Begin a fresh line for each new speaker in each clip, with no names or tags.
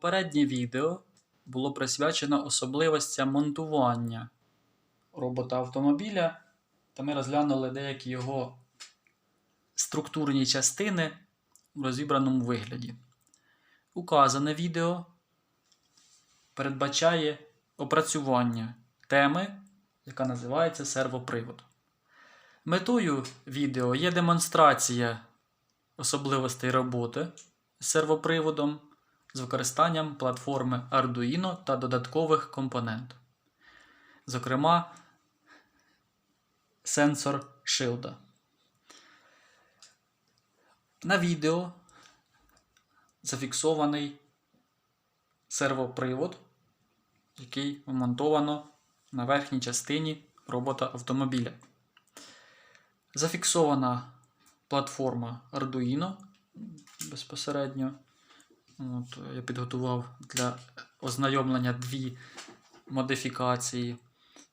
Попереднє відео було присвячено особливостям монтування робота автомобіля, та ми розглянули деякі його структурні частини в розібраному вигляді. Указане відео передбачає опрацювання теми, яка називається сервопривод. Метою відео є демонстрація особливостей роботи з сервоприводом з використанням платформи Arduino та додаткових компонентів. Зокрема, сенсор шилда. На відео зафіксований сервопривод, який вмонтовано на верхній частині робота автомобіля. Зафіксована платформа Arduino безпосередньо. От, я підготував для ознайомлення дві модифікації.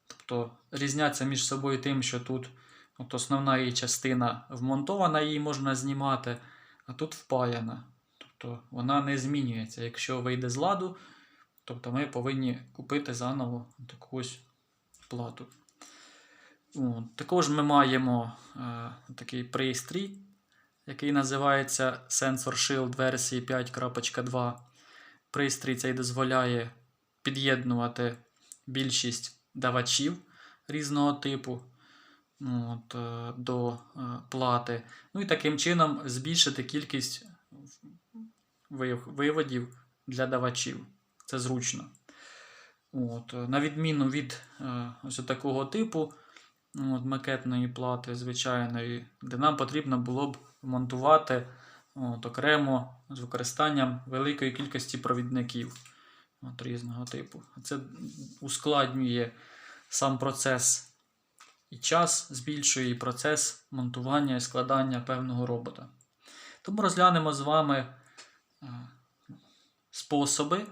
Тобто різняться між собою тим, що тут от основна її частина вмонтована, її можна знімати, а тут впаяна. Тобто вона не змінюється. Якщо вийде з ладу, тобто ми повинні купити заново таку ось плату. От. Також ми маємо е, такий пристрій, який називається Sensor Shield версії 5.2. Пристрій цей дозволяє під'єднувати більшість давачів різного типу от, е, до е, плати. Ну і таким чином збільшити кількість виводів для давачів. Це зручно. От, е, на відміну від ось такого типу от, макетної плати звичайної, де нам потрібно було б монтувати от, окремо з використанням великої кількості провідників от, різного типу. Це ускладнює сам процес і час, збільшує і процес монтування і складання певного робота. Тому розглянемо з вами е, способи,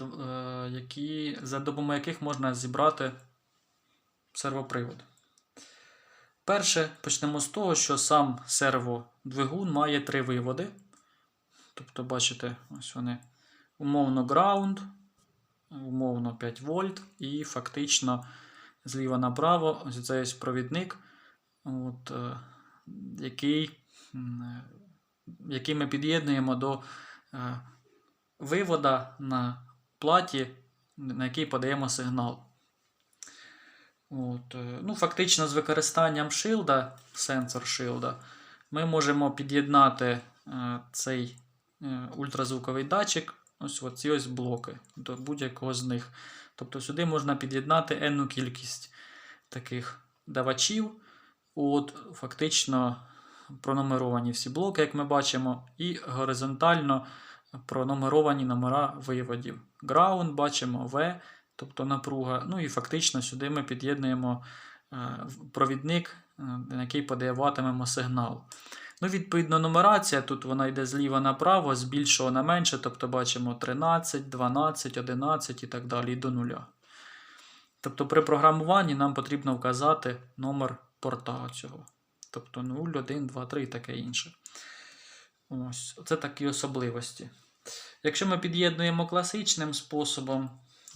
е, які, за допомогою яких можна зібрати сервопривод. Перше, почнемо з того, що сам серводвигун має три виводи. Тобто, бачите, ось вони умовно ground, умовно 5 вольт, і фактично зліва направо ось цей ось провідник, от, е, який, який ми під'єднуємо до е, вивода на платі, на який подаємо сигнал. От, е, ну, фактично, з використанням шилда, сенсор шилда, ми можемо під'єднати е, цей е, ультразвуковий датчик, ось ці ось блоки до будь-якого з них. Тобто сюди можна під'єднати енну кількість таких давачів. От, фактично пронумеровані всі блоки, як ми бачимо, і горизонтально пронумеровані номера виводів. Ground бачимо V, тобто напруга. Ну і фактично сюди ми під'єднуємо е, провідник, е, на який подаватимемо сигнал. Ну, відповідно, нумерація тут вона йде зліва направо, з більшого на менше, тобто бачимо 13, 12, 11 і так далі до нуля. Тобто при програмуванні нам потрібно вказати номер порта цього. Тобто 0, 1, 2, 3 і таке інше. Ось, це такі особливості. Якщо ми під'єднуємо класичним способом,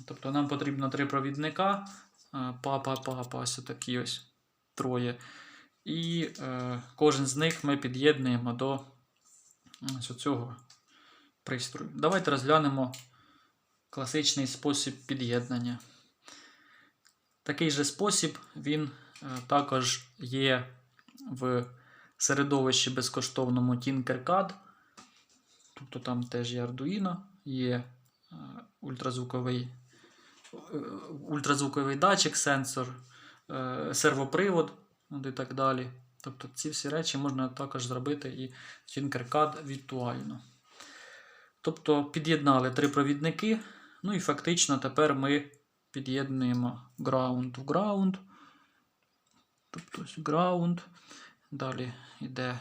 тобто нам потрібно три провідника, е, папа, папа, ось такі ось троє. І е, кожен з них ми під'єднуємо до ось цього пристрою. Давайте розглянемо класичний спосіб під'єднання. Такий же спосіб він е, також є в середовищі безкоштовному Tinkercad. Тобто там теж є Arduino, є е, ультразвуковий, ультразвуковий датчик, сенсор, е, сервопривод і так далі. Тобто ці всі речі можна також зробити і Tinkercad віртуально. Тобто під'єднали три провідники. Ну і фактично тепер ми під'єднуємо ground в ground. Тобто ground. Далі йде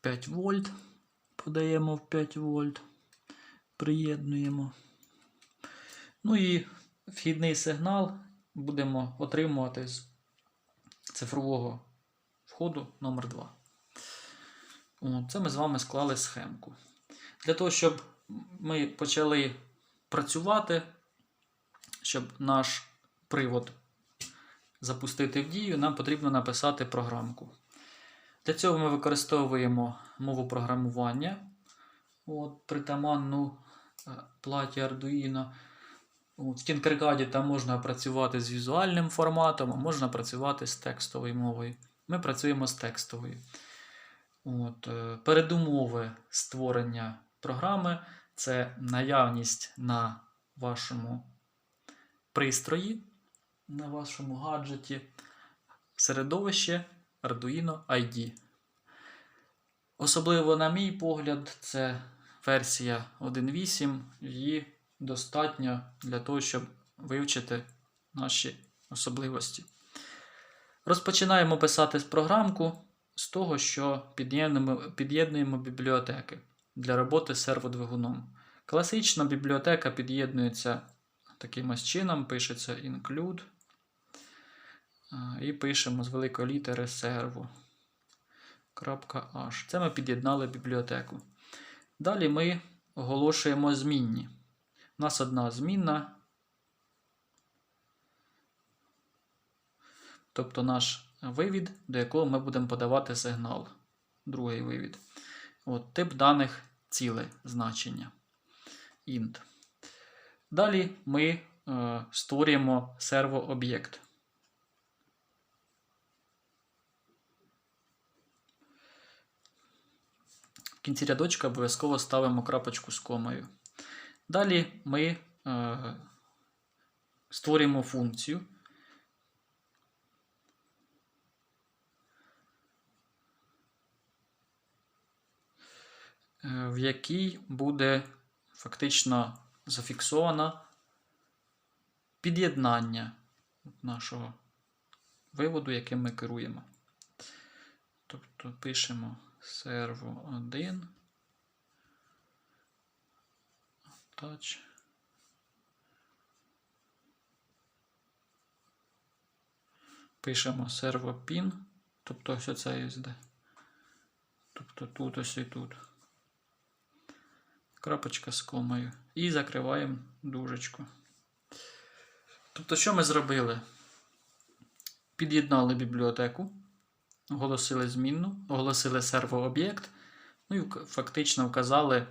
5 вольт. Подаємо в 5 вольт. Приєднуємо. Ну і вхідний сигнал будемо отримувати з цифрового входу номер 2 Це ми з вами склали схемку. Для того, щоб ми почали працювати, щоб наш привод запустити в дію, нам потрібно написати програмку. Для цього ми використовуємо мову програмування. От, притаманну е, платі Arduino. В Tinkercad там можна працювати з візуальним форматом, а можна працювати з текстовою мовою. Ми працюємо з текстовою. От, е, передумови створення програми це наявність на вашому пристрої, на вашому гаджеті, середовище Arduino ID. Особливо, на мій погляд, це версія 1.8. Її достатньо для того, щоб вивчити наші особливості. Розпочинаємо писати програмку з того, що під'єднуємо, бібліотеки для роботи з серводвигуном. Класична бібліотека під'єднується таким ось чином, пишеться include. І пишемо з великої літери серво. Це ми під'єднали бібліотеку. Далі ми оголошуємо змінні. У нас одна змінна, тобто наш вивід, до якого ми будемо подавати сигнал. Другий вивід. От, тип даних ціле значення. int. Далі ми е, створюємо сервооб'єкт. В кінці рядочка обов'язково ставимо крапочку з комою. Далі ми е, створюємо функцію. е, В якій буде фактично зафіксовано під'єднання нашого виводу, яким ми керуємо. Тобто пишемо серво 1. Touch. Пишемо серво pin, тобто ось це SD. Тобто тут ось і тут. Крапочка з комою. І закриваємо дужечку. Тобто, що ми зробили? Під'єднали бібліотеку, оголосили змінну, оголосили сервооб'єкт, ну і фактично вказали,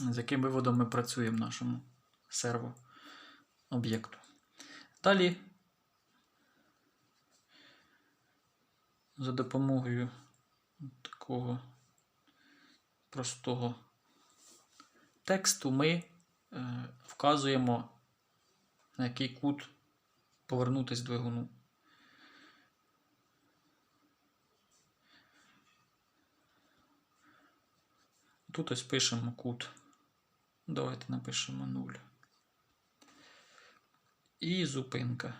з яким виводом ми працюємо в нашому сервооб'єкту. Далі, за допомогою такого простого тексту ми е, вказуємо, на який кут повернутись двигуну. Тут ось пишемо кут. Давайте напишемо 0. І зупинка.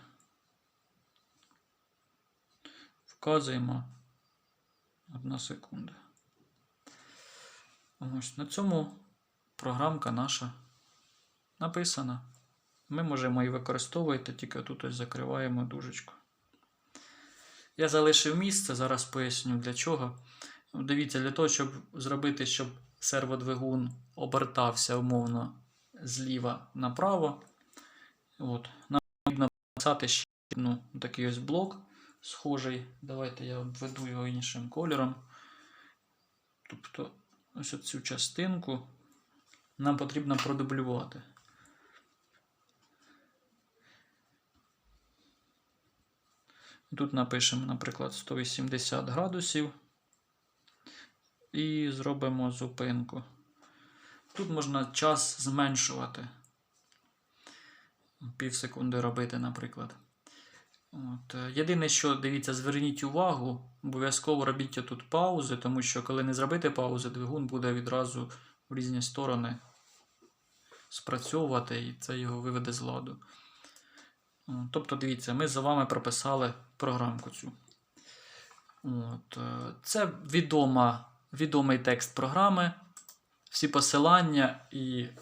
Вказуємо 1 секунда. Ось на цьому програмка наша написана. Ми можемо її використовувати, тільки тут ось закриваємо дужечку. Я залишив місце, зараз поясню для чого. Дивіться, для того, щоб зробити, щоб серводвигун обертався умовно зліва направо. От, нам потрібно написати ще ну, такий ось блок схожий. Давайте я обведу його іншим кольором. Тобто, ось цю частинку нам потрібно продублювати. Тут напишемо, наприклад, 180 градусів. І зробимо зупинку. Тут можна час зменшувати. Пів секунди робити, наприклад. От. е, Єдине, що дивіться, зверніть увагу, обов'язково робіть тут паузи, тому що коли не зробити паузи, двигун буде відразу в різні сторони спрацьовувати, і це його виведе з ладу. Тобто, дивіться, ми за вами прописали програмку цю. От. е, Це відома, відомий текст програми. Всі посилання і е,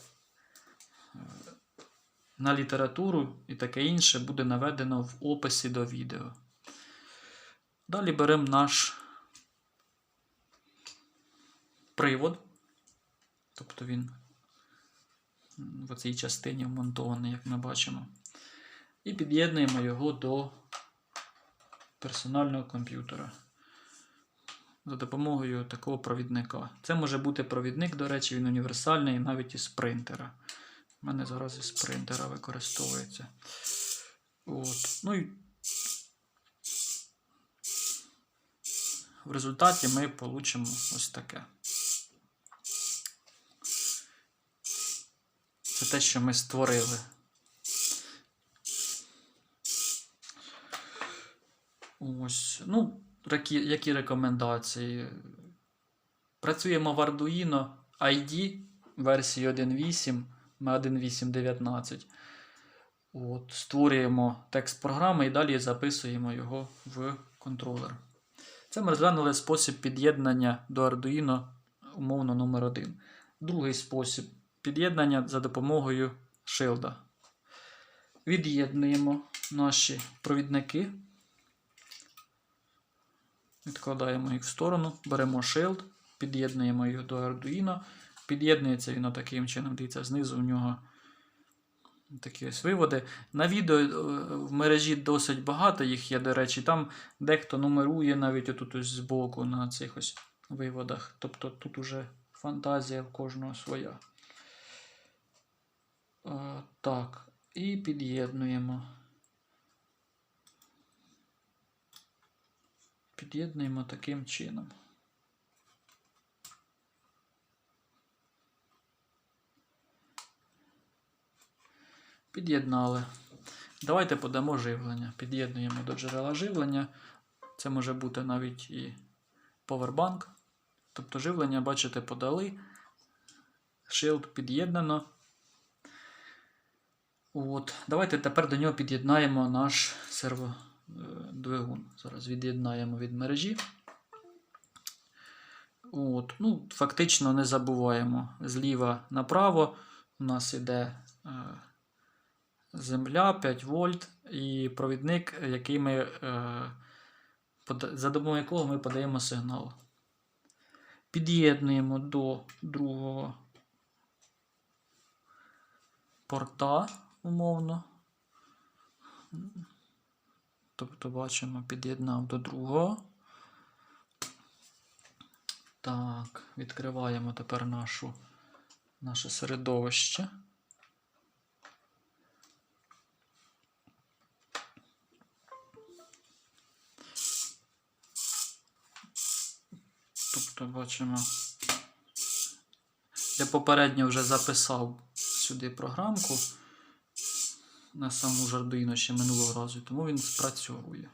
на літературу і таке інше буде наведено в описі до відео. Далі беремо наш привод. Тобто він в цій частині вмонтований, як ми бачимо. І під'єднуємо його до персонального комп'ютера за допомогою такого провідника. Це може бути провідник, до речі, він універсальний навіть із принтера. У мене зараз із принтера використовується. От. Ну і в результаті ми получимо ось таке. Це те, що ми створили. Ось. Ну, які, рекомендації? Працюємо в Arduino ID версії 1.8, ми 1.8.19. От, створюємо текст програми і далі записуємо його в контролер. Це ми розглянули спосіб під'єднання до Arduino умовно номер 1 Другий спосіб під'єднання за допомогою шилда. Від'єднуємо наші провідники. Відкладаємо їх в сторону, беремо shield, під'єднуємо їх до Arduino. Під'єднується він таким чином. Дивіться, знизу в нього такі ось виводи. На відео е, в мережі досить багато їх є, до речі, там дехто нумерує навіть отут ось збоку на цих ось виводах. Тобто тут уже фантазія в кожного своя. Е, Так, і під'єднуємо. Під'єднуємо таким чином. Під'єднали. Давайте подамо живлення. Під'єднуємо до джерела живлення. Це може бути навіть і повербанк. Тобто живлення, бачите, подали. Shield під'єднано. От. Давайте тепер до нього під'єднаємо наш серводвигун. Зараз від'єднаємо від мережі. От. Ну, Фактично не забуваємо зліва направо. У нас іде е, земля 5 вольт і провідник, який ми, е, за допомогою якого ми подаємо сигнал. Під'єднуємо до другого порта умовно. Тобто бачимо, під'єднав до другого. Так, відкриваємо тепер нашу, наше середовище. Тобто бачимо. Я попередньо вже записав сюди програмку на саму ж Arduino ще минулого разу, тому він спрацьовує.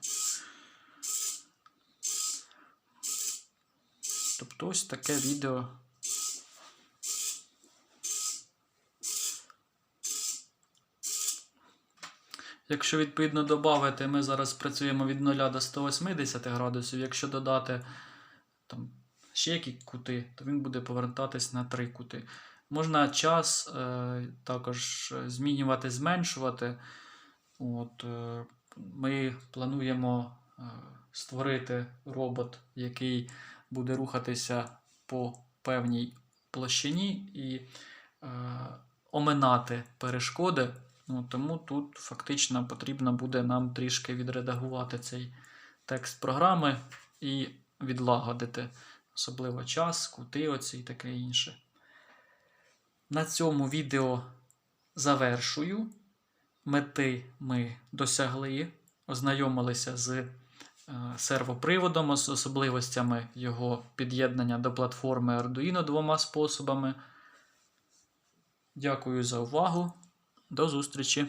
Тобто ось таке відео. Якщо відповідно додати, ми зараз працюємо від 0 до 180 градусів. Якщо додати там, ще які кути, то він буде повертатись на 3 кути. Можна час е, також змінювати, зменшувати. От, е, ми плануємо е, створити робот, який буде рухатися по певній площині і е, оминати перешкоди. Ну, тому тут фактично потрібно буде нам трішки відредагувати цей текст програми і відлагодити, особливо час, кути оці і таке інше. На цьому відео завершую. Мети ми досягли, ознайомилися з е, сервоприводом, з особливостями його під'єднання до платформи Arduino двома способами. Дякую за увагу. До зустрічі!